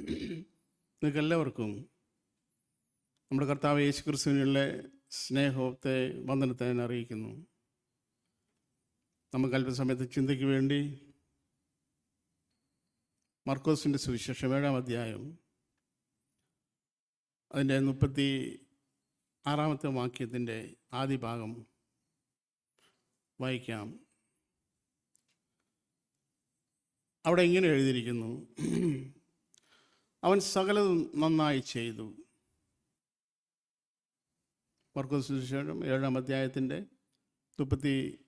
നിങ്ങൾക്ക് എല്ലാവർക്കും നമ്മുടെ കർത്താവ് യേശു ക്രിസ്തുവിനുള്ള സ്നേഹത്തെ വന്ദനത്തെ ഞാൻ അറിയിക്കുന്നു. നമുക്ക് അല്പസമയത്ത് ചിന്തയ്ക്ക് വേണ്ടി മർക്കോസിന്റെ സുവിശേഷം ഏഴാം അധ്യായം അതിന്റെ മുപ്പത്തി ആറാമത്തെ വാക്യത്തിന്റെ ആദ്യ ഭാഗം വായിക്കാം. അവിടെ ഇങ്ങനെ എഴുതിയിരിക്കുന്നു. അവൻ സകലതും നന്നായി ചെയ്തു. മർക്കോസ് സുവിശേഷം ഏഴാം അധ്യായത്തിന്റെ മുപ്പത്തി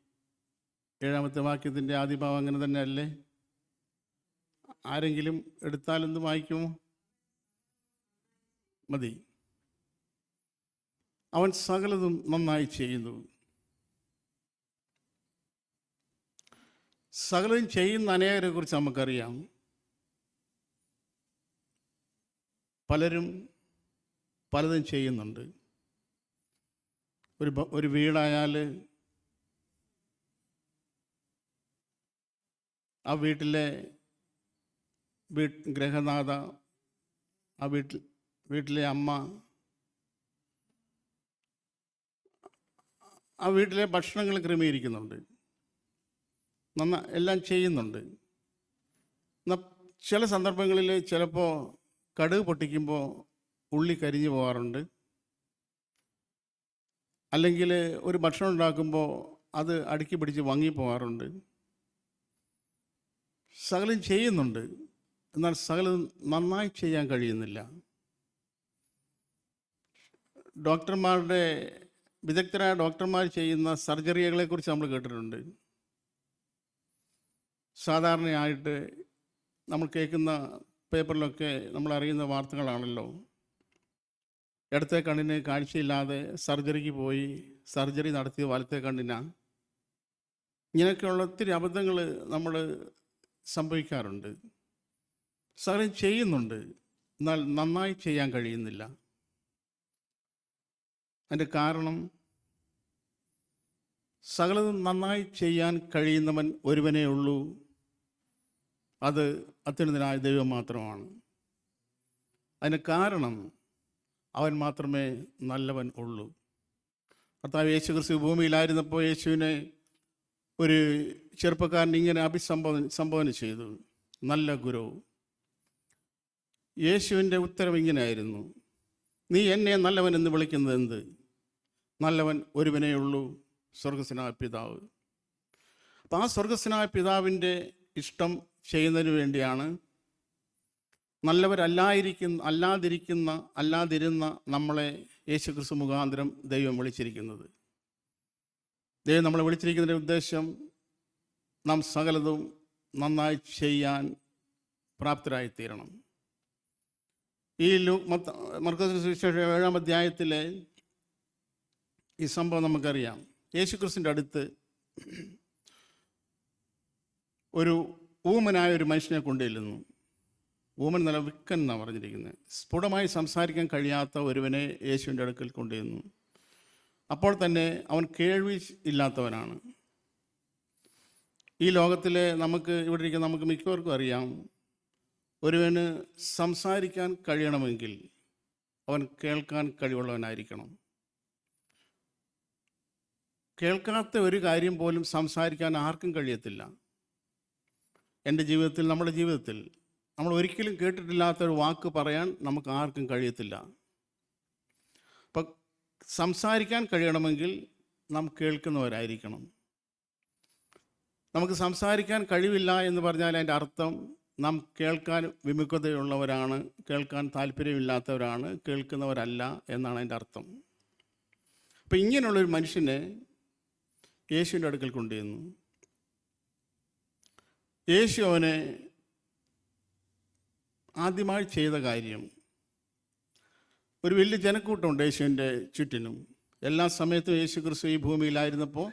ഏഴാമത്തെ വാക്യത്തിന്റെ ആദ്യഭാവം അങ്ങനെ തന്നെ അല്ലേ ആരെങ്കിലും എടുത്താലെന്ത് വായിക്കുമോ? മതി. അവൻ സകലതും നന്നായി ചെയ്യുന്നു. സകലതും ചെയ്യുന്ന അനേകരെ കുറിച്ച് നമുക്കറിയാം. പലരും പലതും ചെയ്യുന്നുണ്ട്. ഒരു ഒരു വീടായാൽ ആ വീട്ടിലെ വീ ഗ്രഹനാഥ ആ വീട്ടിൽ വീട്ടിലെ അമ്മ ആ വീട്ടിലെ ഭക്ഷണങ്ങൾ ക്രമീകരിക്കുന്നുണ്ട്. നന്ന എല്ലാം ചെയ്യുന്നുണ്ട്. എന്നാൽ ചില സന്ദർഭങ്ങളിൽ ചിലപ്പോൾ കടുക് പൊട്ടിക്കുമ്പോൾ ഉള്ളി കരിഞ്ഞു പോകാറുണ്ട്. അല്ലെങ്കിൽ ഒരു ഭക്ഷണം ഉണ്ടാക്കുമ്പോൾ അത് അടുക്കി പിടിച്ച് വങ്ങി പോകാറുണ്ട്. സകലം ചെയ്യുന്നുണ്ട്. എന്നാൽ സകലം നന്നായി ചെയ്യാൻ കഴിയുന്നില്ല. ഡോക്ടർമാരുടെ വിദഗ്ധരായ ഡോക്ടർമാർ ചെയ്യുന്ന സർജറികളെക്കുറിച്ച് നമ്മൾ കേട്ടിട്ടുണ്ട്. സാധാരണയായിട്ട് നമ്മൾ കേൾക്കുന്ന പേപ്പറിലൊക്കെ നമ്മൾ അറിയുന്ന വാർത്തകളാണല്ലോ. ഇടത്തെ കണ്ണിന് കാഴ്ചയില്ലാതെ സർജറിക്ക് പോയി സർജറി നടത്തിയ വലത്തെ കണ്ണിനാണ് ഇങ്ങനെയൊക്കെയുള്ള ഒത്തിരി അബദ്ധങ്ങൾ നമ്മൾ സംഭവിക്കാറുണ്ട്. സാറേ ചെയ്യുന്നുണ്ട്. എന്നാൽ നന്നായി ചെയ്യാൻ കഴിയുന്നില്ല. അതിന്റെ കാരണം സകലതും നന്നായി ചെയ്യാൻ കഴിയുന്നവൻ ഒരുവനേ ഉള്ളൂ. അത് അത്യുന്നതനായ ദൈവം മാത്രമാണ്. അതിന് കാരണം അവൻ മാത്രമേ നല്ലവൻ ഉള്ളൂ. കർത്താവ് യേശു ക്രിസ്തു ഭൂമിയിലായിരുന്നപ്പോൾ യേശുവിനെ ഒരു ചെറുപ്പക്കാരൻ ഇങ്ങനെ അഭിസംബോധന സംബോധന ചെയ്തു. നല്ല ഗുരു. യേശുവിന്റെ ഉത്തരം ഇങ്ങനെയായിരുന്നു. നീ എന്നെ നല്ലവൻ എന്ന് വിളിക്കുന്നത് എന്ത്? നല്ലവൻ ഒരുവനേ ഉള്ളൂ സ്വർഗസ്വനായ പിതാവ്. അപ്പം ആ സ്വർഗസ്വനായ പിതാവിന്റെ ഇഷ്ടം ചെയ്യുന്നതിന് വേണ്ടിയാണ് നല്ലവരല്ലായിരിക്കുന്ന അല്ലാതിരിക്കുന്ന അല്ലാതിരുന്ന നമ്മളെ യേശു ക്രിസ്തു മുഖാന്തരം ദൈവം വിളിച്ചിരിക്കുന്നത്. ദൈവം നമ്മളെ വിളിച്ചിരിക്കുന്നതിന്റെ ഉദ്ദേശം നാം സകലതും നന്നായി ചെയ്യാൻ പ്രാപ്തരായിത്തീരണം. ഈ ലൂ മത്ത മർക്കസ് സുവിശേഷം ഏഴാം അധ്യായത്തിലെ ഈ സംഭവം നമുക്കറിയാം. യേശുക്രിസ്തുവിന്റെ അടുത്ത് ഒരു ഊമനായ ഒരു മനുഷ്യനെ കൊണ്ടുചെല്ലുന്നു. ഊമൻ നല്ല വിക്കൻ എന്നാണ് പറഞ്ഞിരിക്കുന്നത്. സ്ഫുടമായി സംസാരിക്കാൻ കഴിയാത്ത ഒരുവനെ യേശുവിന്റെ അടുക്കൽ കൊണ്ടുചെന്നു അപ്പോൾ തന്നെ അവൻ കേൾവി ഇല്ലാത്തവനാണ്. ഈ ലോകത്തിലെ നമുക്ക് ഇവിടെ ഇരിക്കുന്ന നമുക്ക് മിക്കവർക്കും അറിയാം. ഒരുവന് സംസാരിക്കാൻ കഴിയണമെങ്കിൽ അവൻ കേൾക്കാൻ കഴിവുള്ളവനായിരിക്കണം. കേൾക്കാത്ത ഒരു കാര്യം പോലും സംസാരിക്കാൻ ആർക്കും കഴിയത്തില്ല. എന്റെ ജീവിതത്തിൽ നമ്മുടെ ജീവിതത്തിൽ നമ്മൾ ഒരിക്കലും കേട്ടിട്ടില്ലാത്തൊരു വാക്ക് പറയാൻ നമുക്ക് ആർക്കും കഴിയത്തില്ല. അപ്പം സംസാരിക്കാൻ കഴിയണമെങ്കിൽ നാം കേൾക്കുന്നവരായിരിക്കണം. നമുക്ക് സംസാരിക്കാൻ കഴിവില്ല എന്ന് പറഞ്ഞാൽ അതിന്റെ അർത്ഥം നാം കേൾക്കാൻ വിമുഖതയുള്ളവരാണ് കേൾക്കാൻ താല്പര്യമില്ലാത്തവരാണ് കേൾക്കുന്നവരല്ല എന്നാണ് അതിന്റെ അർത്ഥം. അപ്പം ഇങ്ങനെയുള്ളൊരു മനുഷ്യനെ യേശുവിന്റെ അടുക്കൽ കൊണ്ടുവന്നു യേശു അവനെ ആദ്യമായി ചെയ്ത കാര്യം ഒരു വലിയ ജനക്കൂട്ടമുണ്ട് യേശുവിന്റെ ചുറ്റിനും. എല്ലാ സമയത്തും യേശു ക്രിസ്തു ഈ ഭൂമിയിലായിരുന്നപ്പോൾ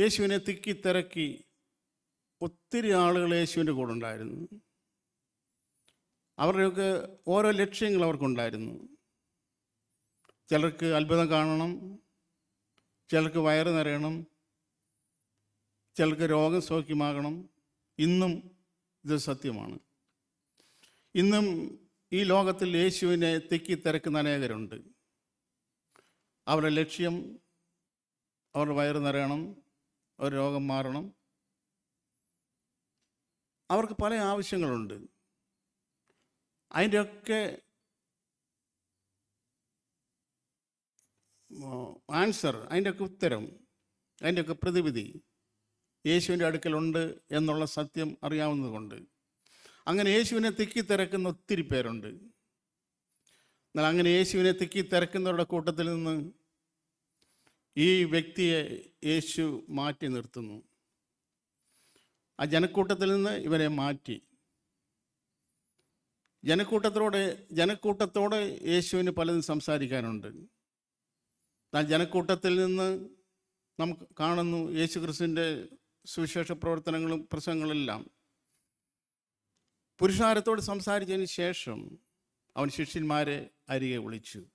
യേശുവിനെ തിക്കി തിരക്കി ഒത്തിരി ആളുകൾ യേശുവിന്റെ കൂടെ ഉണ്ടായിരുന്നു. അവരുടെയൊക്കെ ഓരോ ലക്ഷ്യങ്ങൾ അവർക്കുണ്ടായിരുന്നു. ചിലർക്ക് അത്ഭുതം കാണണം ചിലർക്ക് വയറ് നിറയണം ചിലർക്ക് രോഗം സൗഖ്യമാകണം ഇന്നും ഇത് സത്യമാണ്. ഇന്നും ഈ ലോകത്തിൽ യേശുവിനെ തിക്കി തിരക്കുന്ന അനേകരുണ്ട്. അവരുടെ ലക്ഷ്യം അവരുടെ വയറ് നിറയണം അവർ രോഗം മാറണം. അവർക്ക് പല ആവശ്യങ്ങളുണ്ട്. അതിന്റെയൊക്കെ ആൻസർ അതിന്റെയൊക്കെ ഉത്തരം അതിന്റെയൊക്കെ പ്രതിവിധി യേശുവിന്റെ അടുക്കലുണ്ട് എന്നുള്ള സത്യം അറിയാവുന്നതുകൊണ്ട്. അങ്ങനെ യേശുവിനെ തിക്കി തിരക്കുന്ന ഒത്തിരി പേരുണ്ട്. എന്നാൽ അങ്ങനെ യേശുവിനെ തിക്കി തിരക്കുന്നവരുടെ കൂട്ടത്തിൽ നിന്ന് ഈ വ്യക്തിയെ യേശു മാറ്റി നിർത്തുന്നു. ആ ജനക്കൂട്ടത്തിൽ നിന്ന് ഇവരെ മാറ്റി. ജനക്കൂട്ടത്തോടെ ജനക്കൂട്ടത്തോടെ യേശുവിന് പലതും സംസാരിക്കാനുണ്ട്. എന്നാൽ ജനക്കൂട്ടത്തിൽ നിന്ന് നമുക്ക് കാണുന്നു യേശു ക്രിസ്തുവിന്റെ സുവിശേഷ പ്രവർത്തനങ്ങളും പ്രസംഗങ്ങളെല്ലാം പുരുഷാരത്തോട് സംസാരിച്ചതിന് ശേഷം അവൻ ശിഷ്യന്മാരെ അരികെ വിളിച്ചു.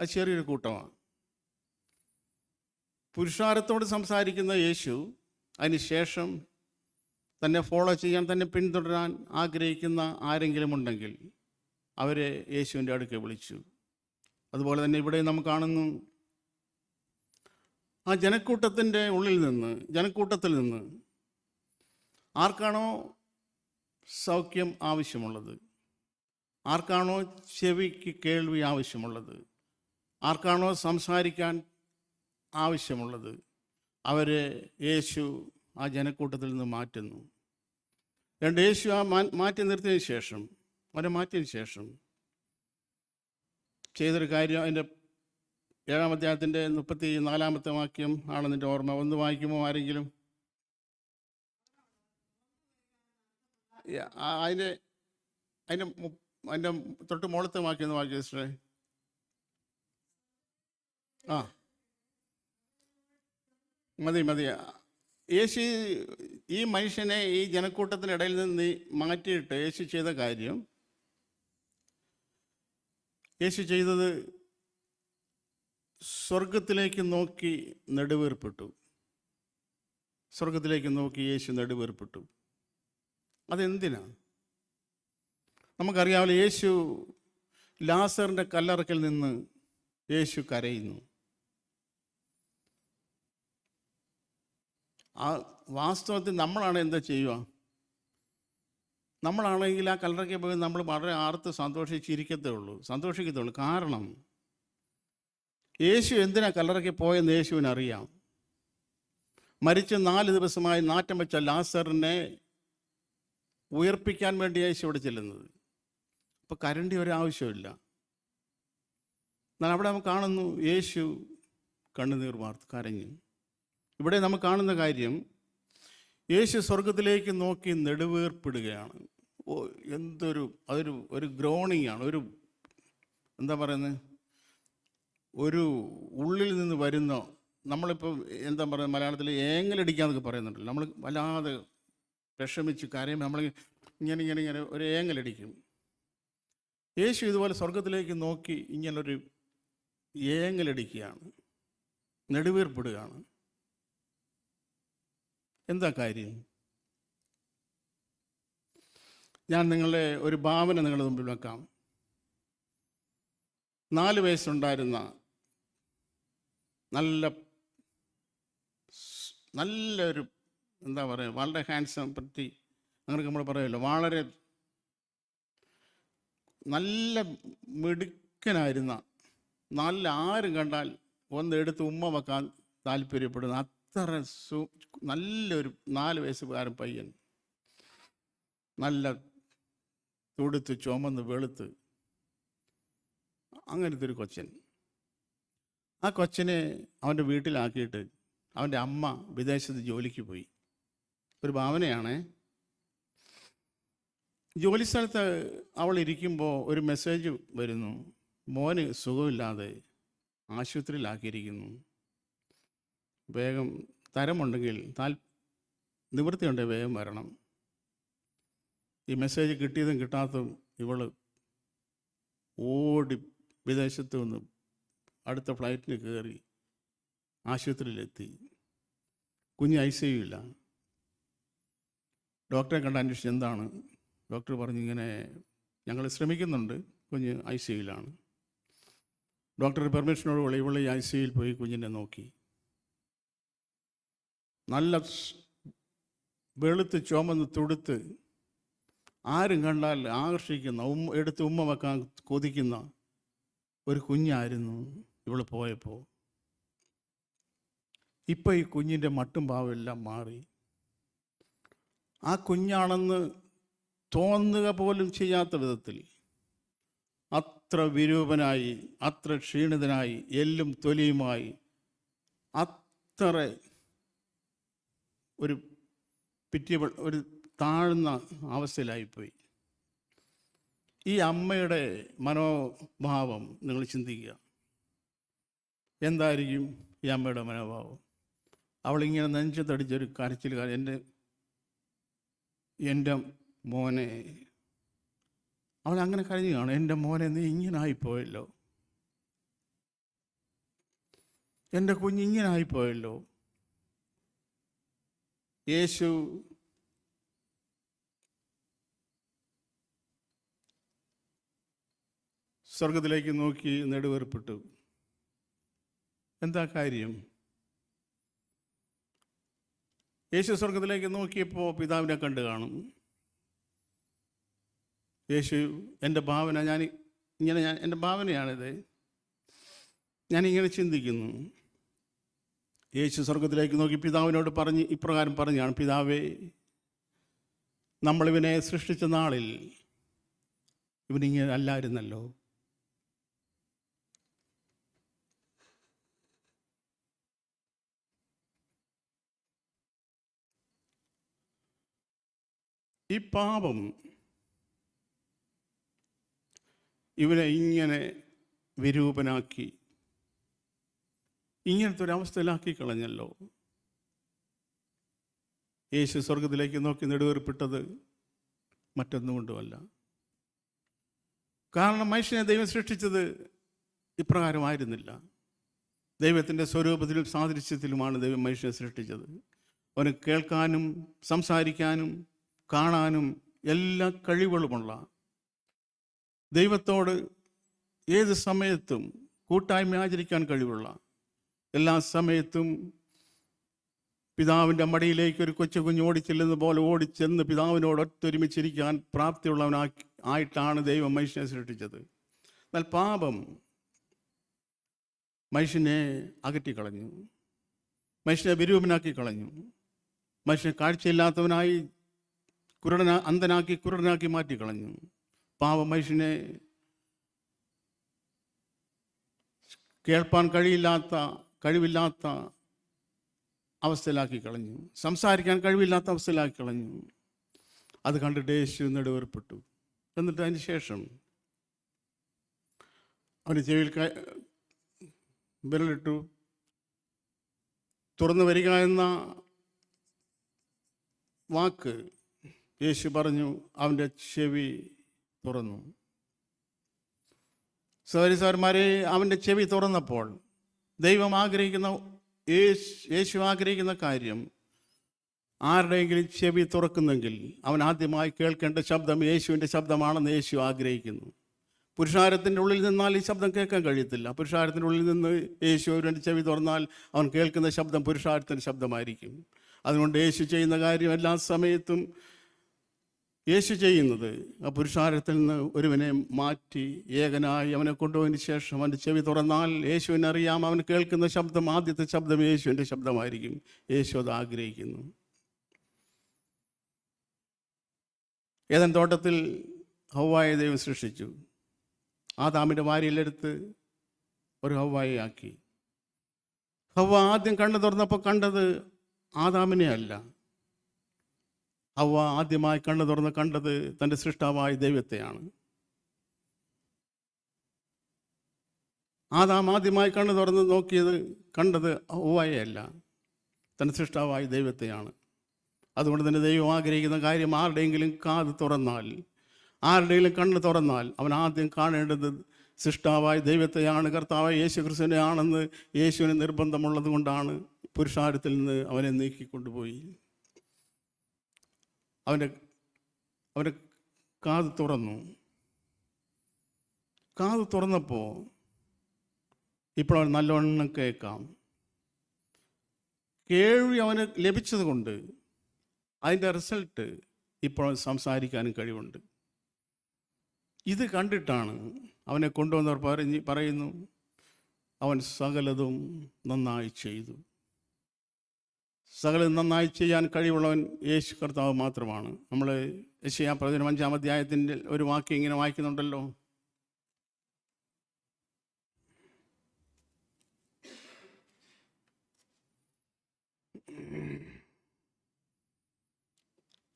അത് ചെറിയൊരു കൂട്ടമാണ്. പുരുഷാരത്തോട് സംസാരിക്കുന്ന യേശു അതിന് ശേഷം തന്നെ ഫോളോ ചെയ്യാൻ തന്നെ പിന്തുടരാൻ ആഗ്രഹിക്കുന്ന ആരെങ്കിലും ഉണ്ടെങ്കിൽ അവരെ യേശുവിന്റെ അടുക്കെ വിളിച്ചു. അതുപോലെ തന്നെ ഇവിടെ നമുക്ക് കാണുന്നു ആ ജനക്കൂട്ടത്തിന്റെ ഉള്ളിൽ നിന്ന് ജനക്കൂട്ടത്തിൽ നിന്ന് ആർക്കാണോ സൗഖ്യം ആവശ്യമുള്ളത്? ആർക്കാണോ ചെവിക്ക് കേൾവി ആവശ്യമുള്ളത്? ആർക്കാണോ സംസാരിക്കാൻ ആവശ്യമുള്ളത്? അവരെ യേശു ആ ജനക്കൂട്ടത്തിൽ നിന്ന് മാറ്റുന്നു. രണ്ട് യേശു ആ മാറ്റി നിർത്തിയതിന് ശേഷം അവരെ മാറ്റിയതിന് ശേഷം ചെയ്തൊരു കാര്യം അതിന്റെ ഏഴാം അധ്യായത്തിന്റെ മുപ്പത്തി നാലാമത്തെ വാക്യം ആണെന്നിന്റെ ഓർമ്മ. ഒന്ന് വായിക്കുമോ ആരെങ്കിലും? അതിന്റെ അതിന്റെ അതിന്റെ തൊട്ട് മുകളത്തെ വാക്യം ഒന്ന് വായിക്കുക സിസ്റ്ററെ ആ. മതി മതി. യേശു ഈ മനുഷ്യനെ ഈ ജനക്കൂട്ടത്തിനിടയിൽ നിന്ന് മാറ്റിയിട്ട് യേശു ചെയ്ത കാര്യം യേശു ചെയ്തത് സ്വർഗത്തിലേക്ക് നോക്കി നെടുവേർപ്പെട്ടു. സ്വർഗത്തിലേക്ക് നോക്കി യേശു നെടുവേർപ്പെട്ടു. അതെന്തിനാ? നമുക്കറിയാമല്ലോ യേശു ലാസറിന്റെ കല്ലറക്കിൽ നിന്ന് യേശു കരയുന്നു. ആ വാസ്തവത്തിൽ നമ്മളാണ് എന്താ ചെയ്യുക? നമ്മളാണെങ്കിൽ ആ കല്ലറയ്ക്ക് പോയി നമ്മൾ വളരെ ആർത്ത് സന്തോഷിച്ചിരിക്കത്തേ ഉള്ളൂ. സന്തോഷിക്കത്തേ ഉള്ളൂ. കാരണം യേശു എന്തിനാ കല്ലറയ്ക്ക് പോയെന്ന് യേശുവിന് അറിയാം മരിച്ച് നാല് ദിവസമായി നാറ്റം വെച്ച ലാസറിനെ ഉയർപ്പിക്കാൻ വേണ്ടി യേശു ഇവിടെ ചെല്ലുന്നത്. അപ്പോൾ കരണ്ടി ഒരാവശ്യമില്ല എന്നാൽ അവിടെ നമുക്ക് കാണുന്നു യേശു കണ്ണുനീർ വാർത്ത് കരഞ്ഞു. ഇവിടെ നമുക്ക് കാണുന്ന കാര്യം യേശു സ്വർഗത്തിലേക്ക് നോക്കി നെടുവേർപ്പിടുകയാണ്. ഓ എന്തൊരു അതൊരു ഒരു ഗ്രോണിങ് ആണ് ഒരു എന്താ പറയുന്നത്? ഒരു ഉള്ളിൽ നിന്ന് വരുന്ന നമ്മളിപ്പോൾ എന്താ പറയുക മലയാളത്തിൽ ഏങ്ങലടിക്കാന്നൊക്കെ പറയുന്നുണ്ടല്ലോ. നമ്മൾ വല്ലാതെ വിഷമിച്ച് കാര്യം നമ്മൾ ഇങ്ങനെ ഇങ്ങനെ ഇങ്ങനെ ഒരു ഏങ്ങലടിക്കും. യേശു ഇതുപോലെ സ്വർഗത്തിലേക്ക് നോക്കി ഇങ്ങനൊരു ഏങ്ങലടിക്കുകയാണ്. നെടുവീർപ്പെടുകയാണ്. എന്താ കാര്യം? ഞാൻ നിങ്ങളെ ഒരു ഭാവന നിങ്ങളുടെ മുമ്പിൽ വെക്കാം. നാല് വയസ്സുണ്ടായിരുന്ന നല്ല നല്ലൊരു എന്താ പറയുക വളരെ ഹാൻഡ്സം പറ്റി അങ്ങനെ നമ്മൾ പറയുമല്ലോ. വളരെ നല്ല മിടുക്കനായിരുന്ന നല്ല ആരും കണ്ടാൽ ഒന്ന് എടുത്ത് ഉമ്മ വെക്കാൻ താല്പര്യപ്പെടുന്ന അത്ര സു നല്ലൊരു നാല് വയസ്സുകാരൻ പയ്യൻ. നല്ല തുടുത്ത് ചുമന്ന് വെളുത്ത് അങ്ങനത്തെ ഒരു കൊച്ചൻ. ആ കൊച്ചിനെ അവന്റെ വീട്ടിലാക്കിയിട്ട് അവന്റെ അമ്മ വിദേശത്ത് ജോലിക്ക് പോയി. ഒരു ഭാവനയാണേ. ജോലി സ്ഥലത്ത് അവൾ ഇരിക്കുമ്പോൾ ഒരു മെസ്സേജ് വരുന്നു. മോന് സുഖമില്ലാതെ ആശുപത്രിയിലാക്കിയിരിക്കുന്നു. വേഗം തരമുണ്ടെങ്കിൽ താൽ നിവൃത്തിയുണ്ടെങ്കിൽ വേഗം വരണം. ഈ മെസ്സേജ് കിട്ടിയതും കിട്ടാത്തതും ഇവൾ ഓടി വിദേശത്ത് നിന്ന് അടുത്ത ഫ്ലൈറ്റിന് കയറി ആശുപത്രിയിലെത്തി. കുഞ്ഞ് ഐ സി ഇല്ല ഡോക്ടറെ കണ്ട അന്വേഷിച്ച് എന്താണ്? ഡോക്ടർ പറഞ്ഞു ഇങ്ങനെ ഞങ്ങൾ ശ്രമിക്കുന്നുണ്ട് കുഞ്ഞ് ഐ സി യുയിലാണ് ഡോക്ടർ പെർമിഷനോടുകൂടി ഇവളെ ഐ സി യുയിൽ പോയി കുഞ്ഞിനെ നോക്കി. നല്ല വെളുത്ത് ചുമന്ന് തുടുത്ത് ആരും കണ്ടാൽ ആകർഷിക്കുന്ന ഉമ്മ എടുത്ത് ഉമ്മ വെക്കാൻ കൊതിക്കുന്ന ഒരു കുഞ്ഞായിരുന്നു. ഇവൾ പോയപ്പോൾ ഇപ്പം ഈ കുഞ്ഞിന്റെ മട്ടും ഭാവമെല്ലാം മാറി. ആ കുഞ്ഞാണെന്ന് തോന്നുക പോലും ചെയ്യാത്ത വിധത്തിൽ അത്ര വിരൂപനായി അത്ര ക്ഷീണിതനായി എല്ലും തൊലിയുമായി അത്ര ഒരു പിറ്റിയ ഒരു താഴ്ന്ന അവസ്ഥയിലായിപ്പോയി. ഈ അമ്മയുടെ മനോഭാവം നിങ്ങൾ ചിന്തിക്കുക. എന്തായിരിക്കും ഈ അമ്മയുടെ മനോഭാവം? അവളിങ്ങനെ നെഞ്ചത്തടിച്ചൊരു കരച്ചിൽ കാര്യം എന്റെ എന്റെ മോനെ. അവൾ അങ്ങനെ കരഞ്ഞു കാണും എന്റെ മോനെ നീ ഇങ്ങനെ ആയിപ്പോയല്ലോ എന്റെ കുഞ്ഞ് ഇങ്ങനെ ആയിപ്പോയല്ലോ യേശു സ്വർഗത്തിലേക്ക് നോക്കി നെടുവേർപ്പെട്ടു. എന്താ കാര്യം? യേശു സ്വർഗത്തിലേക്ക് നോക്കിയപ്പോൾ പിതാവിനെ കണ്ടു കാണും. യേശു എന്റെ ഭാവന ഞാൻ ഇങ്ങനെ ഞാൻ എന്റെ ഭാവനയാണിത്. ഞാനിങ്ങനെ ചിന്തിക്കുന്നു. യേശു സ്വർഗത്തിലേക്ക് നോക്കി പിതാവിനോട് പറഞ്ഞ് ഇപ്രകാരം പറഞ്ഞാണ് പിതാവേ നമ്മളിവനെ സൃഷ്ടിച്ച നാളിൽ ഇവനിങ്ങനെ അല്ലായിരുന്നല്ലോ. ഈ പാപം ഇവരെ ഇങ്ങനെ വിരൂപനാക്കി ഇങ്ങനത്തെ ഒരു കളഞ്ഞല്ലോ. യേശു സ്വർഗത്തിലേക്ക് നോക്കി നെടുവേർപ്പെട്ടത് മറ്റൊന്നുകൊണ്ടുമല്ല. കാരണം മനുഷ്യനെ ദൈവം സൃഷ്ടിച്ചത് ഇപ്രകാരമായിരുന്നില്ല. ദൈവത്തിന്റെ സ്വരൂപത്തിലും സാദൃശ്യത്തിലുമാണ് ദൈവം മനുഷ്യനെ സൃഷ്ടിച്ചത്. അവന് കേൾക്കാനും സംസാരിക്കാനും കാണാനും എല്ലാ കഴിവുകളുമുള്ള ദൈവത്തോട് ഏത് സമയത്തും കൂട്ടായ്മ ആചരിക്കാൻ കഴിവുള്ള എല്ലാ സമയത്തും പിതാവിന്റെ മടിയിലേക്ക് ഒരു കൊച്ചു കുഞ്ഞ് ഓടിച്ചെല്ലുന്ന പോലെ ഓടിച്ചെന്ന് പിതാവിനോട് ഒത്തൊരുമിച്ചിരിക്കാൻ പ്രാപ്തിയുള്ളവനാക്കി ആയിട്ടാണ് ദൈവം മനുഷ്യനെ സൃഷ്ടിച്ചത്. എന്നാൽ പാപം മനുഷ്യനെ അകറ്റിക്കളഞ്ഞു. മനുഷ്യനെ വിരൂപനാക്കി കളഞ്ഞു. മനുഷ്യനെ കാഴ്ചയില്ലാത്തവനായി കുരുടന അന്ധനാക്കി കുരുടനാക്കി മാറ്റിക്കളഞ്ഞു. പാവ മനുഷ്യനെ കേൾപ്പാൻ കഴിയില്ലാത്ത കഴിവില്ലാത്ത അവസ്ഥയിലാക്കി കളഞ്ഞു. സംസാരിക്കാൻ കഴിവില്ലാത്ത അവസ്ഥയിലാക്കി കളഞ്ഞു. അത് കണ്ടിട്ട് യേശു നെടുവേർപ്പെട്ടു. എന്നിട്ട് അതിന് ശേഷം അവന് ചെവിയിൽ വിരലിട്ടു. തുറന്നു വരിക എന്ന വാക്ക് യേശു പറഞ്ഞു അവന്റെ ചെവി തുറന്നു. സഹോദരി സാർമാരെ അവന്റെ ചെവി തുറന്നപ്പോൾ ദൈവം ആഗ്രഹിക്കുന്ന യേശു ആഗ്രഹിക്കുന്ന കാര്യം ആരുടെയെങ്കിലും ചെവി തുറക്കുന്നെങ്കിൽ അവൻ ആദ്യമായി കേൾക്കേണ്ട ശബ്ദം യേശുവിന്റെ ശബ്ദമാണെന്ന് യേശു ആഗ്രഹിക്കുന്നു. പുരുഷാരത്തിന്റെ ഉള്ളിൽ നിന്നാൽ ഈ ശബ്ദം കേൾക്കാൻ കഴിയത്തില്ല. പുരുഷാരത്തിന്റെ ഉള്ളിൽ നിന്ന് യേശു അവരുടെ ചെവി തുറന്നാൽ അവൻ കേൾക്കുന്ന ശബ്ദം പുരുഷാരത്തിന്റെ ശബ്ദമായിരിക്കും. അതുകൊണ്ട് യേശു ചെയ്യുന്ന കാര്യം എല്ലാ സമയത്തും യേശു ചെയ്യുന്നത്. ആ പുരുഷാരത്തിൽ നിന്ന് ഒരുവനെ മാറ്റി ഏകനായി അവനെ കൊണ്ടുപോയതിന് ശേഷം അവന്റെ ചെവി തുറന്നാൽ യേശുവിനെ അറിയാം. അവൻ കേൾക്കുന്ന ശബ്ദം ആദ്യത്തെ ശബ്ദം യേശുവിന്റെ ശബ്ദമായിരിക്കും. യേശു അത് ആഗ്രഹിക്കുന്നു. ഏതൻ തോട്ടത്തിൽ ഹൗവായ ദൈവം സൃഷ്ടിച്ചു. ആ താമിന്റെ വാരിയിലെടുത്ത് ഒരു ഹവായി ആക്കി. ഹൗവ ആദ്യം കണ്ണു തുറന്നപ്പോൾ കണ്ടത് ആദാമിനെ അല്ല ഹൗവ ആദ്യമായി കണ്ണു തുറന്ന് കണ്ടത് തന്റെ സൃഷ്ടാവായ ദൈവത്തെയാണ്. ആദാം ആദ്യമായി കണ്ണു തുറന്ന് നോക്കിയത് കണ്ടത് ഹൗവയെയല്ല തന്റെ സൃഷ്ടാവായ ദൈവത്തെയാണ്. അതുകൊണ്ട് തന്നെ ദൈവം ആഗ്രഹിക്കുന്ന കാര്യം ആരുടെയെങ്കിലും കാത് തുറന്നാൽ ആരുടെയെങ്കിലും കണ്ണ് തുറന്നാൽ അവൻ ആദ്യം കാണേണ്ടത് സൃഷ്ടാവായ ദൈവത്തെയാണ് കർത്താവായ യേശു ക്രിസ്തുവിനെ ആണെന്ന് യേശുവിന് നിർബന്ധമുള്ളത് കൊണ്ടാണ് പുരുഷാരത്തിൽ നിന്ന് അവനെ നീക്കിക്കൊണ്ടുപോയി. അവന്റെ അവന്റെ കാത് തുറന്നു. കാത് തുറന്നപ്പോൾ ഇപ്പോൾ അവൻ നല്ലവണ്ണം കേൾക്കാം. കേൾവി അവന് ലഭിച്ചത് കൊണ്ട് അതിന്റെ റിസൾട്ട് ഇപ്പോൾ അവൻ സംസാരിക്കാനും കഴിവുണ്ട്. ഇത് കണ്ടിട്ടാണ് അവനെ കൊണ്ടുവന്നവർ പറഞ്ഞ് പറയുന്നു അവൻ സകലതും നന്നായി ചെയ്തു. സകലതും നന്നായി ചെയ്യാൻ കഴിവുള്ളവൻ യേശു കർത്താവ് മാത്രമാണ്. നമ്മൾ യശയാ പതിനഞ്ചാം അധ്യായത്തിന്റെ ഒരു വാക്യം ഇങ്ങനെ വായിക്കുന്നുണ്ടല്ലോ.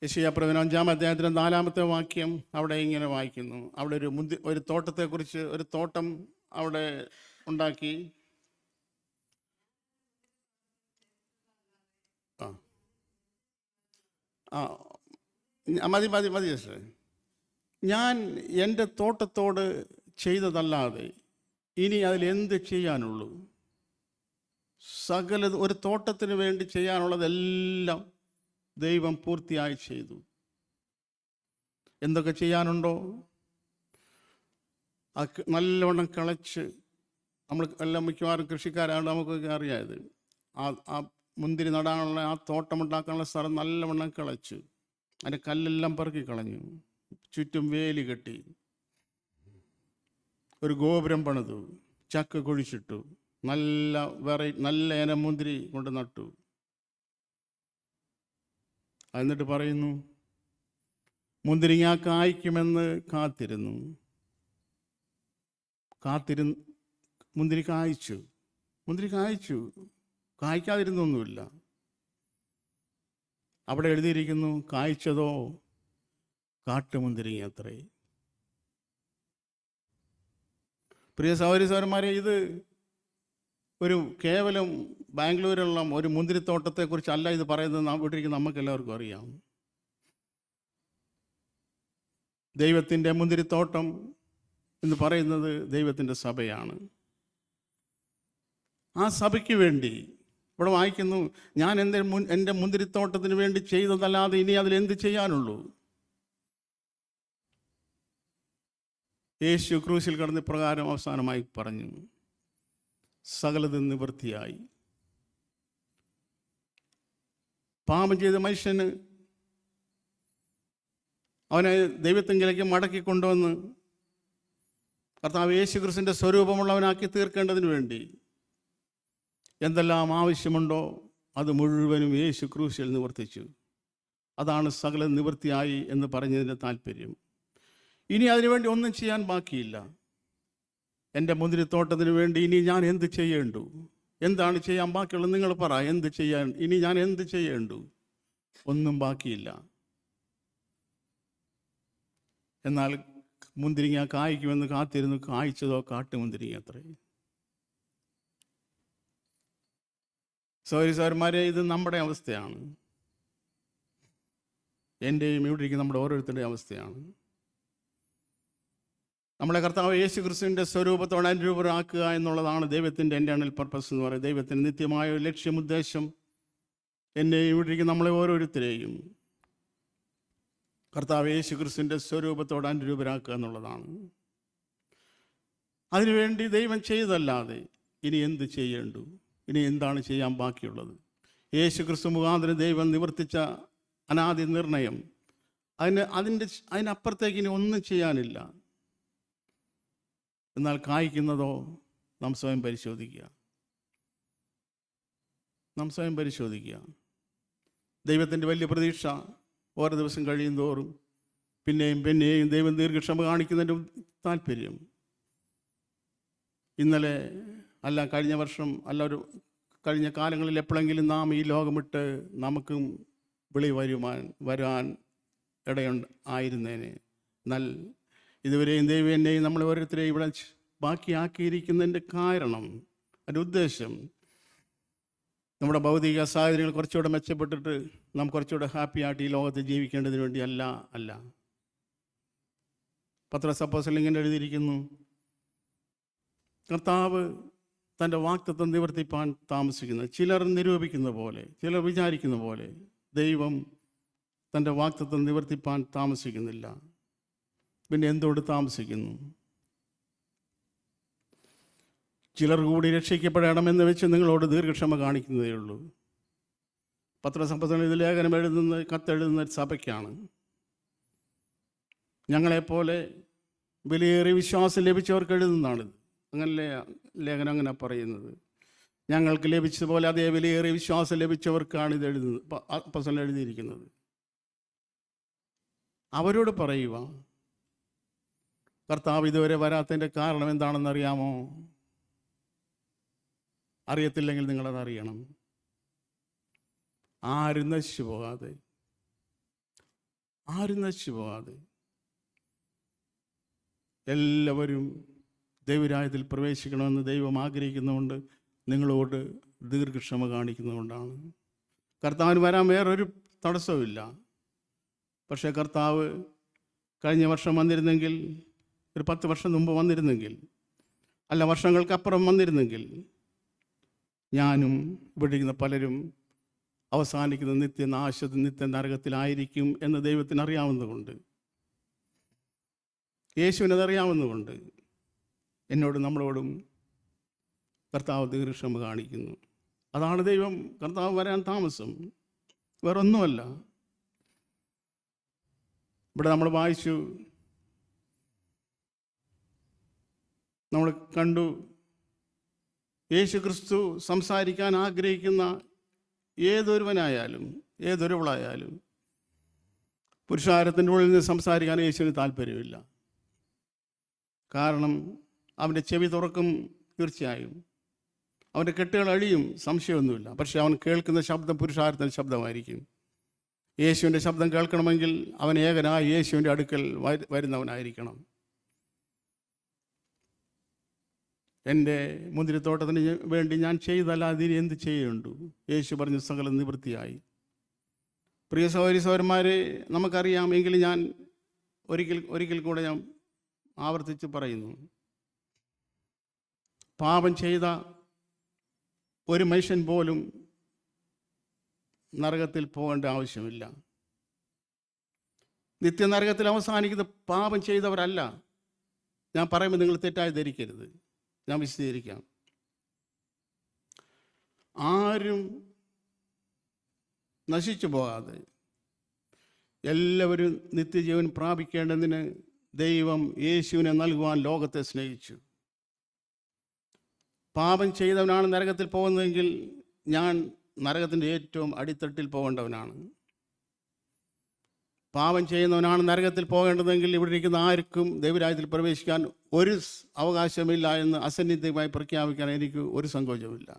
യശയാ പ്രവചനം അഞ്ചാം അധ്യായത്തിന്റെ നാലാമത്തെ വാക്യം അവിടെ ഇങ്ങനെ വായിക്കുന്നു. അവിടെ ഒരു മുന്തി ഒരു തോട്ടത്തെക്കുറിച്ച് ഒരു തോട്ടം അവിടെ ഉണ്ടാക്കി. ആ മതി മതി മതി ഞാൻ എന്റെ തോട്ടത്തോട് ചെയ്തതല്ലാതെ ഇനി അതിൽ എന്ത് ചെയ്യാനുള്ളൂ? സകല ഒരു തോട്ടത്തിന് വേണ്ടി ചെയ്യാനുള്ളതെല്ലാം ദൈവം പൂർത്തിയായി ചെയ്തു. എന്തൊക്കെ ചെയ്യാനുണ്ടോ? ആ നല്ലവണ്ണം കിളച്ച് നമ്മൾ എല്ലാം മിക്കവാറും കൃഷിക്കാരാണ് നമുക്കൊക്കെ അറിയാതെ ആ ആ മുന്തിരി നടാനുള്ള ആ തോട്ടമുണ്ടാക്കാനുള്ള സ്ഥലം നല്ലവണ്ണം കിളച്ചു. അതിന്റെ കല്ലെല്ലാം പെറുക്കി കളഞ്ഞു. ചുറ്റും വേലി കെട്ടി. ഒരു ഗോപുരം പണിതു. ചക്ക കുഴിച്ചിട്ടു. നല്ല വെറൈ നല്ല ഇനം മുന്തിരി കൊണ്ട് നട്ടു. എന്നിട്ട് പറയുന്നു മുന്തിരിങ്ങ കായ്ക്കുമെന്ന് കാത്തിരുന്നു. കാത്തിരുന്ന് മുന്തിരി കായ്ച്ചു. മുന്തിരി കായ്ച്ചു. കായ്ക്കാതിരുന്നൊന്നുമില്ല. അവിടെ എഴുതിയിരിക്കുന്നു കായ്ച്ചതോ കാട്ടുമുന്തിരിങ്ങി അത്രേ പ്രിയ സഹോദരി സഹോദരന്മാരെ ഇത് ഒരു കേവലം ബാംഗ്ലൂരിലുള്ള ഒരു മുന്തിരിത്തോട്ടത്തെക്കുറിച്ചല്ല ഇത് പറയുന്നത് നാം വീട്ടിലിരിക്കുന്ന നമുക്ക് എല്ലാവർക്കും അറിയാം. ദൈവത്തിന്റെ മുന്തിരിത്തോട്ടം എന്ന് പറയുന്നത് ദൈവത്തിന്റെ സഭയാണ്. ആ സഭയ്ക്ക് വേണ്ടി ഇവിടെ വായിക്കുന്നു ഞാൻ എന്റെ മുൻ എന്റെ മുന്തിരിത്തോട്ടത്തിന് വേണ്ടി ചെയ്തതല്ലാതെ ഇനി അതിൽ എന്ത് ചെയ്യാനുള്ളൂ? യേശു ക്രൂശിൽ കടന്ന് പ്രകാരം അവസാനമായി പറഞ്ഞു സകലത് നിവൃത്തിയായി. പാപം ചെയ്ത മനുഷ്യന് അവനെ ദൈവത്തെങ്കിലേക്ക് മടക്കി കൊണ്ടുവന്ന് കർത്താവ് യേശു ക്രിസ്തുവിന്റെ സ്വരൂപമുള്ളവനാക്കി തീർക്കേണ്ടതിന് വേണ്ടി എന്തെല്ലാം ആവശ്യമുണ്ടോ അത് മുഴുവനും യേശു ക്രൂശിൽ നിവർത്തിച്ചു. അതാണ് സകല നിവൃത്തിയായി എന്ന് പറഞ്ഞതിന്റെ താല്പര്യം ഇനി അതിനുവേണ്ടി ഒന്നും ചെയ്യാൻ ബാക്കിയില്ല. എന്റെ മുന്തിരിത്തോട്ടത്തിന് വേണ്ടി ഇനി ഞാൻ എന്ത് ചെയ്യേണ്ടു? എന്താണ് ചെയ്യാൻ ബാക്കിയുള്ളത് നിങ്ങൾ പറ. എന്ത് ചെയ്യാൻ? ഇനി ഞാൻ എന്ത് ചെയ്യേണ്ടു? ഒന്നും ബാക്കിയില്ല. എന്നാൽ മുന്തിരിങ്ങ കായ്ക്കുമെന്ന് കാത്തിരുന്നു കായ്ച്ചതോ കാട്ടുമുന്തിരിങ്ങ അത്രേ. സോറി സാർമാരെ ഇത് നമ്മുടെ അവസ്ഥയാണ്. എന്റെയും ഇവിടെ ഇരിക്കുന്ന നമ്മുടെ ഓരോരുത്തരുടെയും അവസ്ഥയാണ്. നമ്മളെ കർത്താവ് യേശു ക്രിസ്തുവിന്റെ സ്വരൂപത്തോടെ അനുരൂപരാക്കുക എന്നുള്ളതാണ് ദൈവത്തിന്റെ എന്റെ പർപ്പസ് എന്ന് പറയുന്നത്. ദൈവത്തിന്റെ നിത്യമായ ഒരു ലക്ഷ്യമുദ്ദേശം എന്നെ ഇവിടെ ഇരിക്കുന്ന നമ്മളെ ഓരോരുത്തരെയും കർത്താവ് യേശു ക്രിസ്തുവിന്റെ സ്വരൂപത്തോടെ അനുരൂപരാക്കുക എന്നുള്ളതാണ്. അതിനുവേണ്ടി ദൈവം ചെയ്തല്ലാതെ ഇനി എന്ത് ചെയ്യേണ്ടു? ഇനി എന്താണ് ചെയ്യാൻ ബാക്കിയുള്ളത്? യേശു ക്രിസ്തു മുഖാന്തരം ദൈവം നിവർത്തിച്ച അനാദി നിർണയം. അതിന് അതിന്റെ അതിനപ്പുറത്തേക്ക് ഇനി ഒന്നും ചെയ്യാനില്ല. എന്നാൽ കായ്ക്കുന്നതോ നാം സ്വയം പരിശോധിക്കുക. നാം സ്വയം പരിശോധിക്കുക. ദൈവത്തിന്റെ വലിയ പ്രതീക്ഷ ഓരോ ദിവസം കഴിയും തോറും പിന്നെയും പിന്നെയും ദൈവം ദീർഘക്ഷമ കാണിക്കുന്നതിന്റെ താല്പര്യം. ഇന്നലെ അല്ല കഴിഞ്ഞ വർഷം അല്ല ഒരു കഴിഞ്ഞ കാലങ്ങളിൽ എപ്പോഴെങ്കിലും നാം ഈ ലോകമിട്ട് നമുക്കും വിളി വരുവാൻ വരാൻ ഇടയുണ്ട് ആയിരുന്നേനെ. എന്നാൽ ഇതുവരെയും ദൈവം എന്നെയും നമ്മൾ ഓരോരുത്തരെയും ഇവിടെ ബാക്കിയാക്കിയിരിക്കുന്നതിന്റെ കാരണം അതിന്റെ ഉദ്ദേശം നമ്മുടെ ഭൗതിക സാഹചര്യങ്ങൾ കുറച്ചുകൂടെ മെച്ചപ്പെട്ടിട്ട് നാം കുറച്ചുകൂടെ ഹാപ്പി ആയിട്ട് ഈ ലോകത്ത് ജീവിക്കേണ്ടതിന് വേണ്ടി അല്ല അല്ല. പത്ര സപ്പോസിൽ ഇങ്ങനെ എഴുതിയിരിക്കുന്നു കർത്താവ് തന്റെ വാക്തത്വം നിവർത്തിപ്പാൻ താമസിക്കുന്നത് ചിലർ നിരൂപിക്കുന്ന പോലെ ചിലർ വിചാരിക്കുന്ന പോലെ ദൈവം തന്റെ വാക്തത്വം നിവർത്തിപ്പാൻ താമസിക്കുന്നില്ല. പിന്നെ എന്തോട് താമസിക്കുന്നു? ചിലർ കൂടി രക്ഷിക്കപ്പെടണമെന്ന് വെച്ച് നിങ്ങളോട് ദീർഘക്ഷമ കാണിക്കുന്നതേ ഉള്ളൂ. പത്രസമ്പത്തിന് ഇത് ലേഖനം എഴുതുന്ന കത്തെഴുതുന്ന സഭയ്ക്കാണ്. ഞങ്ങളെപ്പോലെ വിലയേറിയ വിശ്വാസം ലഭിച്ചവർക്ക് എഴുതുന്നതാണിത്. അങ്ങനെ ലേഖനം അങ്ങനെ പറയുന്നത്. ഞങ്ങൾക്ക് ലഭിച്ചതുപോലെ അതേ വിലയേറിയ വിശ്വാസം ലഭിച്ചവർക്കാണ് ഇത് എഴുതുന്നത് പ- എഴുതിയിരിക്കുന്നത്. അവരോട് പറയുക കർത്താവ് ഇതുവരെ വരാത്തതിന്റെ കാരണം എന്താണെന്ന് അറിയാമോ? അറിയത്തില്ലെങ്കിൽ നിങ്ങളത് അറിയണം. ആരും നശിച്ചു പോകാതെ ആരും നശിച്ചു പോകാതെ എല്ലാവരും ദൈവരായത്തിൽ പ്രവേശിക്കണമെന്ന് ദൈവം ആഗ്രഹിക്കുന്നതുകൊണ്ട് നിങ്ങളോട് ദീർഘക്ഷമ കാണിക്കുന്നതുകൊണ്ടാണ്. കർത്താവിന് വരാൻ വേറൊരു തടസ്സവുമില്ല. പക്ഷേ കർത്താവ് കഴിഞ്ഞ വർഷം വന്നിരുന്നെങ്കിൽ ഒരു പത്ത് വർഷം മുമ്പ് വന്നിരുന്നെങ്കിൽ അല്ല വർഷങ്ങൾക്കപ്പുറം വന്നിരുന്നെങ്കിൽ ഞാനും ഇവിടെ പലരും അവസാനിക്കുന്ന നിത്യനാശ നിത്യ നരകത്തിലായിരിക്കും എന്ന് ദൈവത്തിന് അറിയാവുന്നതുകൊണ്ട് യേശുവിനത് അറിയാവുന്നതുകൊണ്ട് എന്നോട് നമ്മളോടും കർത്താവ് ദീർഘക്ഷമ കാണിക്കുന്നു. അതാണ് ദൈവം കർത്താവ് വരാൻ താമസം. വേറൊന്നുമല്ല. ഇവിടെ നമ്മൾ വായിച്ചു. നമ്മൾ കണ്ടു. യേശു ക്രിസ്തു സംസാരിക്കാൻ ആഗ്രഹിക്കുന്ന ഏതൊരുവനായാലും ഏതൊരുവളായാലും പുരുഷാരത്തിന്റെ ഉള്ളിൽ നിന്ന് സംസാരിക്കാൻ യേശുവിന് താല്പര്യമില്ല. കാരണം അവന്റെ ചെവി തുറക്കും തീർച്ചയായും. അവന്റെ കെട്ടുകൾ അഴിയും സംശയമൊന്നുമില്ല. പക്ഷേ അവൻ കേൾക്കുന്ന ശബ്ദം പുരുഷാരത്തിന്റെ ശബ്ദമായിരിക്കും. യേശുവിന്റെ ശബ്ദം കേൾക്കണമെങ്കിൽ അവൻ ഏകനായ യേശുവിന്റെ അടുക്കൽ വരു- വരുന്നവനായിരിക്കണം. എന്റെ മുന്തിരിത്തോട്ടത്തിന് വേണ്ടി ഞാൻ ചെയ്തല്ലാതെ ഇനി എന്ത് ചെയ്യുന്നുണ്ട് യേശു പറഞ്ഞ സകലം നിവൃത്തിയായി. പ്രിയ സഹോദരി സഹോദരന്മാരെ നമുക്കറിയാം എങ്കിലും ഞാൻ ഒരിക്കൽ ഒരിക്കൽ കൂടെ ഞാൻ ആവർത്തിച്ച് പറയുന്നു. പാപം ചെയ്ത ഒരു മനുഷ്യൻ പോലും നരകത്തിൽ പോകേണ്ട ആവശ്യമില്ല. നിത്യനരകത്തിൽ അവസാനിക്കുന്ന പാപം ചെയ്തവരല്ല. ഞാൻ പറയുമ്പോൾ നിങ്ങൾ തെറ്റായി ധരിക്കരുത്. ഞാൻ വിശദീകരിക്കാം. ആരും നശിച്ചു പോകാതെ എല്ലാവരും നിത്യജീവൻ പ്രാപിക്കേണ്ടതിന് ദൈവം യേശുവിനെ നൽകുവാൻ ലോകത്തെ സ്നേഹിച്ചു. പാപം ചെയ്തവനാണ് നരകത്തിൽ പോകുന്നതെങ്കിൽ ഞാൻ നരകത്തിന്റെ ഏറ്റവും അടിത്തട്ടിൽ പോകേണ്ടവനാണ്. പാപം ചെയ്യുന്നവനാണ് നരകത്തിൽ പോകേണ്ടതെങ്കിൽ ഇവിടെ ഇരിക്കുന്ന ആർക്കും ദൈവരാജ്യത്തിൽ പ്രവേശിക്കാൻ ഒരു അവകാശമില്ല എന്ന് അസന്നിധ്യമായി പ്രഖ്യാപിക്കാൻ എനിക്ക് ഒരു സങ്കോചമില്ല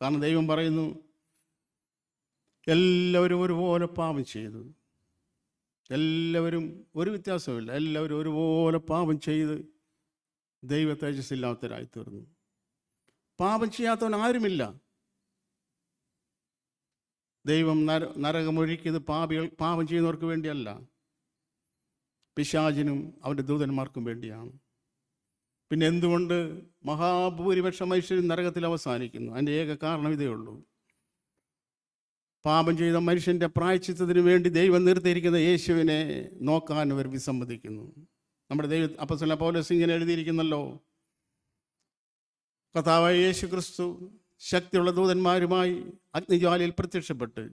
കാരണം ദൈവം പറയുന്നു എല്ലാവരും ഒരുപോലെ പാപം ചെയ്തു. എല്ലാവരും ഒരു വ്യത്യാസമില്ല എല്ലാവരും ഒരുപോലെ പാപം ചെയ്ത് ദൈവ തേജസ്സില്ലാത്തവരായി തീർന്നു പാപം ചെയ്യാത്തവൻ ആരുമില്ല. ദൈവം നര നരകമൊഴുക്കിയത് പാപികൾ പാപം ചെയ്യുന്നവർക്ക് വേണ്ടിയല്ല. പിശാചിനും അവന്റെ ദൂതന്മാർക്കും വേണ്ടിയാണ്. പിന്നെ എന്തുകൊണ്ട് മഹാഭൂരിപക്ഷം മനുഷ്യരും നരകത്തിൽ അവസാനിക്കുന്നു? അതിന്റെ ഏക കാരണം ഇതേ ഉള്ളൂ. പാപം ചെയ്ത മനുഷ്യന്റെ പ്രായച്ചിത്തത്തിന് വേണ്ടി ദൈവം നിർത്തിയിരിക്കുന്ന യേശുവിനെ നോക്കാൻ അവർ വിസമ്മതിക്കുന്നു. നമ്മുടെ ദൈവം അപ്പസ്വല പൗലോസ് എഴുതിയിരിക്കുന്നല്ലോ. കഥാവായ യേശു ക്രിസ്തു ശക്തിയുള്ള ദൂതന്മാരുമായി അഗ്നിജ്വാലയിൽ പ്രത്യക്ഷപ്പെട്ട്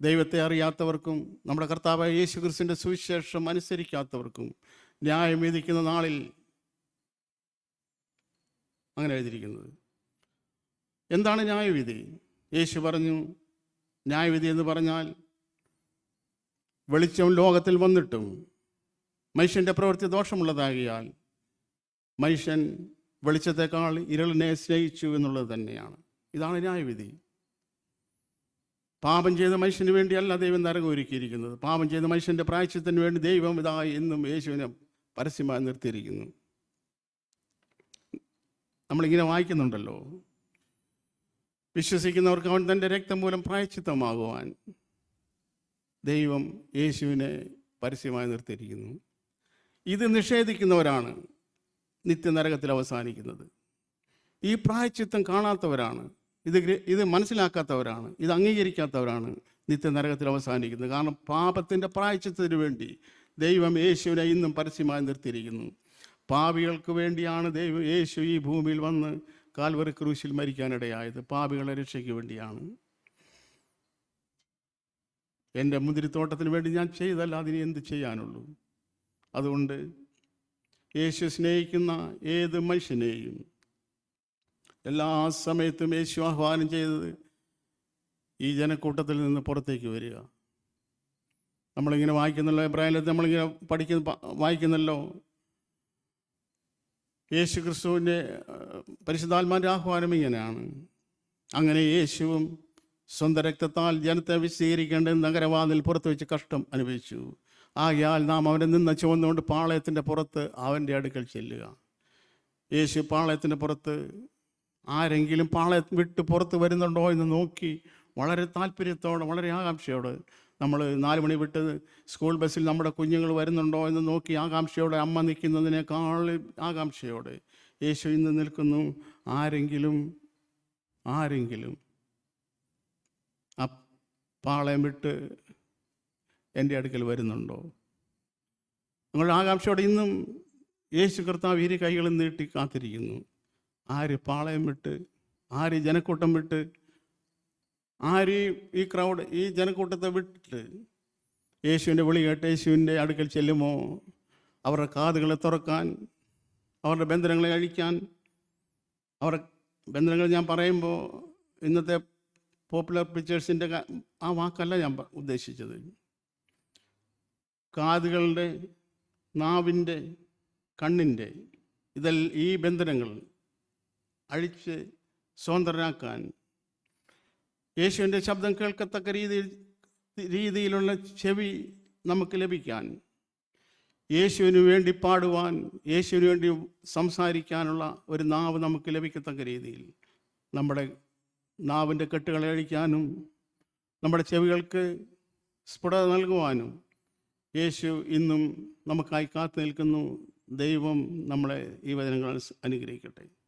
ദൈവത്തെ അറിയാത്തവർക്കും നമ്മുടെ കർത്താവായ യേശു ക്രിസ്തുവിന്റെ സുവിശേഷം അനുസരിക്കാത്തവർക്കും ന്യായം വിധിക്കുന്ന നാളിൽ അങ്ങനെ എഴുതിയിരിക്കുന്നത്. എന്താണ് ന്യായവിധി? യേശു പറഞ്ഞു ന്യായവിധി എന്ന് പറഞ്ഞാൽ വെളിച്ചം ലോകത്തിൽ വന്നിട്ടും മനുഷ്യന്റെ പ്രവൃത്തി ദോഷമുള്ളതാകിയാൽ മനുഷ്യൻ വെളിച്ചത്തെക്കാൾ ഇരുളിനെ സ്നേഹിച്ചു എന്നുള്ളത് തന്നെയാണ്. ഇതാണ് ന്യായവിധി. പാപം ചെയ്ത മനുഷ്യന് വേണ്ടിയല്ല ദൈവം നരകം ഒരുക്കിയിരിക്കുന്നത്. പാപം ചെയ്ത മനുഷ്യന്റെ പ്രായച്ചത്തിന് വേണ്ടി ദൈവം ഇതായി എന്നും യേശുവിനെ പരസ്യമായി നിർത്തിയിരിക്കുന്നു. നമ്മളിങ്ങനെ വായിക്കുന്നുണ്ടല്ലോ. വിശ്വസിക്കുന്നവർക്ക് അവൻ തന്റെ രക്തം മൂലം പ്രായച്ചിത്തമാകുവാൻ ദൈവം യേശുവിനെ പരസ്യമായി നിർത്തിയിരിക്കുന്നു. ഇത് നിഷേധിക്കുന്നവരാണ്. നിത്യനരകത്തിൽ അവസാനിക്കുന്നത്. ഈ പ്രായച്ചിത്തം കാണാത്തവരാണ് ഇത് ഇത് മനസ്സിലാക്കാത്തവരാണ് ഇത് അംഗീകരിക്കാത്തവരാണ് നിത്യനരകത്തിൽ അവസാനിക്കുന്നത്. കാരണം പാപത്തിന്റെ പ്രായച്ചിത്തത്തിന് വേണ്ടി ദൈവം യേശുവിനെ ഇന്നും പരസ്യമായി നിർത്തിയിരിക്കുന്നു. പാവികൾക്ക് വേണ്ടിയാണ് ദൈവം യേശു ഈ ഭൂമിയിൽ വന്ന് കാൽവറി ക്രൂശിൽ മരിക്കാനിടയായത്. പാപികളെ രക്ഷയ്ക്ക് വേണ്ടിയാണ്. എന്റെ മുന്തിരിത്തോട്ടത്തിന് വേണ്ടി ഞാൻ ചെയ്തല്ല അതിന് എന്ത് ചെയ്യാനുള്ളൂ? അതുകൊണ്ട് യേശു സ്നേഹിക്കുന്ന ഏത് മനുഷ്യനെയും എല്ലാ സമയത്തും യേശു ആഹ്വാനം ചെയ്തത് ഈ ജനക്കൂട്ടത്തിൽ നിന്ന് പുറത്തേക്ക് വരിക. നമ്മളിങ്ങനെ വായിക്കുന്നല്ലോ എബ്രാഹിലത്ത് നമ്മളിങ്ങനെ പഠിക്കുന്ന വായിക്കുന്നല്ലോ യേശു ക്രിസ്തുവിന്റെ പരിശുദ്ധാത്മാന്റെ ആഹ്വാനം ഇങ്ങനെയാണ്. അങ്ങനെ യേശുവും സ്വന്തം രക്തത്താൽ ജനത്തെ വിശദീകരിക്കേണ്ട നഗരവാതിൽ പുറത്തു വെച്ച് കഷ്ടം അനുഭവിച്ചു. ആകയാൽ നാം അവനെ നിന്ന് ചുവന്നുകൊണ്ട് പാളയത്തിന്റെ പുറത്ത് അവന്റെ അടുക്കൽ ചെല്ലുക. യേശു പാളയത്തിന്റെ പുറത്ത് ആരെങ്കിലും പാളയം വിട്ട് പുറത്ത് വരുന്നുണ്ടോ എന്ന് നോക്കി വളരെ താല്പര്യത്തോടെ വളരെ ആകാംക്ഷയോടെ നമ്മൾ നാല് മണി വിട്ട് സ്കൂൾ ബസ്സിൽ നമ്മുടെ കുഞ്ഞുങ്ങൾ വരുന്നുണ്ടോ എന്ന് നോക്കി ആകാംക്ഷയോടെ അമ്മ നിൽക്കുന്നതിനേക്കാൾ ആകാംക്ഷയോടെ യേശു ഇന്ന് നിൽക്കുന്നു. ആരെങ്കിലും ആരെങ്കിലും ആ പാളയം വിട്ട് എന്റെ അടുക്കൽ വരുന്നുണ്ടോ? നിങ്ങളുടെ ആകാംക്ഷയോടെ ഇന്നും യേശു കർത്താവ് ഇരു കൈകളും നീട്ടി കാത്തിരിക്കുന്നു. ആര് പാളയം വിട്ട് ആര് ജനക്കൂട്ടം വിട്ട് ആര് ഈ- ക്രൗഡ് ഈ ജനക്കൂട്ടത്തെ വിട്ടിട്ട് യേശുവിന്റെ വിളി കേട്ട് യേശുവിന്റെ അടുക്കൽ ചെല്ലുമോ? അവരുടെ കാതുകളെ തുറക്കാൻ അവരുടെ ബന്ധനങ്ങളെ അഴിക്കാൻ അവരുടെ ബന്ധനങ്ങൾ ഞാൻ പറയുമ്പോൾ ഇന്നത്തെ പോപ്പുലർ പിക്ചേഴ്സിന്റെ ആ വാക്കല്ല ഞാൻ ഉദ്ദേശിച്ചത്. കാതുകളുടെ നാവിന്റെ കണ്ണിന്റെ ഇതൽ ഈ ബന്ധനങ്ങൾ അഴിച്ച് സ്വതന്ത്രരാക്കാൻ യേശുവിന്റെ ശബ്ദം കേൾക്കത്തക്ക രീതിയിൽ രീതിയിലുള്ള ചെവി നമുക്ക് ലഭിക്കാൻ യേശുവിന് വേണ്ടി പാടുവാൻ യേശുവിന് വേണ്ടി സംസാരിക്കാനുള്ള ഒരു നാവ് നമുക്ക് ലഭിക്കത്തക്ക രീതിയിൽ നമ്മുടെ നാവിന്റെ കെട്ടുകളെ അഴിക്കാനും നമ്മുടെ ചെവികൾക്ക് സ്ഫുടത നൽകുവാനും യേശു ഇന്നും നമുക്കായി കാത്തു നിൽക്കുന്നു. ദൈവം നമ്മളെ ഈ വചനങ്ങൾ അനുഗ്രഹിക്കട്ടെ.